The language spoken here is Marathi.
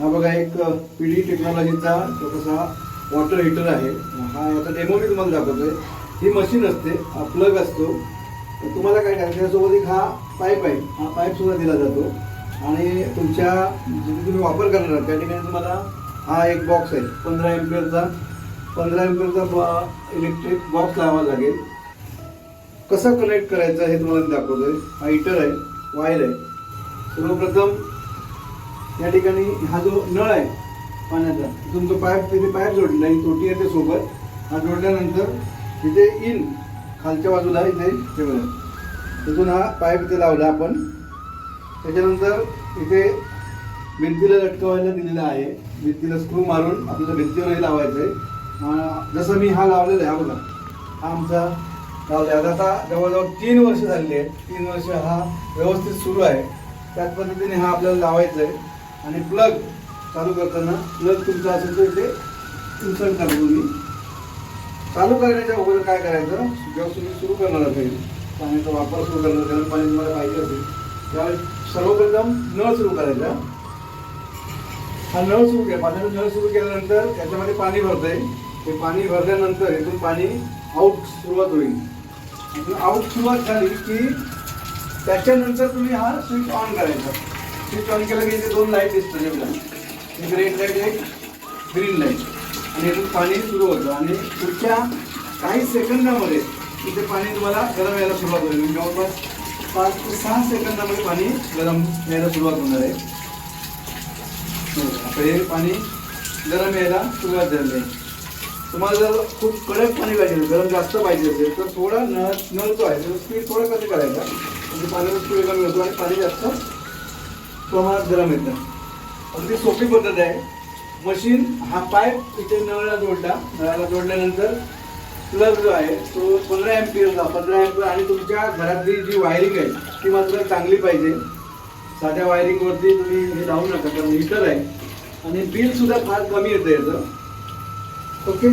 हा बघा एक पी डी टेक्नॉलॉजीचा छोटासा वॉटर हीटर आहे. हा याचा डेमो मी तुम्हाला दाखवतोय. ही मशीन असते हा प्लग असतो. तर तुम्हाला काय करायचं त्यासोबत एक हा पाईप आहे. हा पाईप सुद्धा दिला जातो. आणि तुमच्या जिथे तुम्ही वापर करणार आहात त्या ठिकाणी तुम्हाला हा एक बॉक्स आहे पंधरा एम्पियरचा पंधरा एम्पियरचा इलेक्ट्रिक बॉक्स लावावा लागेल. कसं कनेक्ट करायचं हे तुम्हाला दाखवतोय. हा हीटर आहे वायर आहे. सर्वप्रथम या ठिकाणी हा जो नळ आहे पाण्याचा तुमचं पाईप तिथे पाईप जोडलेला आहे ही तोटी येते सोबत. हा जोडल्यानंतर तिथे इन खालच्या बाजूला इथे ठेवलं. तिथून हा पाईप इथे लावला आपण. त्याच्यानंतर इथे भिंतीला लटकवायला दिलेला आहे. भिंतीला स्क्रू मारून आपल्याला भिंतीवर हे लावायचं आहे जसं मी हा लावलेला आहे हा बघा. हा आमचा लावला आता जवळजवळ तीन वर्ष झालेली आहेत तीन वर्ष हा व्यवस्थित सुरू आहे. त्याच पद्धतीने हा आपल्याला लावायचा आहे आणि प्लग चालू करताना प्लग तुमचा असेल तर ते इन्सर्ट करा तुम्ही. चालू करण्याच्या अगोदर काय करायचं? जेव्हा तुम्ही सुरू करणार असेल पाण्याचा वापर सुरू करणार गरम पाणी तुम्हाला पाहिजे असेल. त्यावेळेस सर्वप्रथम नळ सुरू करायचा. हा नळ सुरू केला. पाण्याचा नळ सुरू केल्यानंतर त्याच्यामध्ये पाणी भरतंय. ते पाणी भरल्यानंतर इथून पाणी आऊट सुरुवात होईल. आऊट सुरुवात झाली की त्याच्यानंतर तुम्ही हा स्विच ऑन करायचा. स्विच ऑन केलं की इथे दोन लाइट दिसतो जेवढा एक रेड लाइट एक ग्रीन लाइट आणि इथून पाणी सुरू होतं. आणि पुढच्या काही सेकंदामध्ये इथे पाणी तुम्हाला गरम यायला सुरुवात होईल. म्हणजे जवळपास पाच ते सहा सेकंदामध्ये पाणी गरम यायला सुरुवात होणार आहे. हो, आता हे पाणी गरम यायला सुरुवात झाली आहे. तुम्हाला जर खूप कडक पाणी पाहिजे गरम जास्त पाहिजे असेल तर थोडा नळ नळ जो आहे तो स्पीड थोडा कमी करायचा. म्हणजे पाण्याचा स्पीड कमी होतो आणि पाणी जास्त प्रमाणात गरम येतं. अगदी सोपी पद्धत आहे. मशीन हा पाईप इथे नळाला जोडला. नळाला जोडल्यानंतर प्लग जो आहे तो पंधरा एम्पियरचा पंधरा एम्पियर आणि तुमच्या घरातली जी वायरिंग आहे ती मात्र चांगली पाहिजे. साध्या वायरिंगवरती तुम्ही हे लावू नका कारण हीटर आहे आणि बिलसुद्धा फार कमी येतं याचं. ओके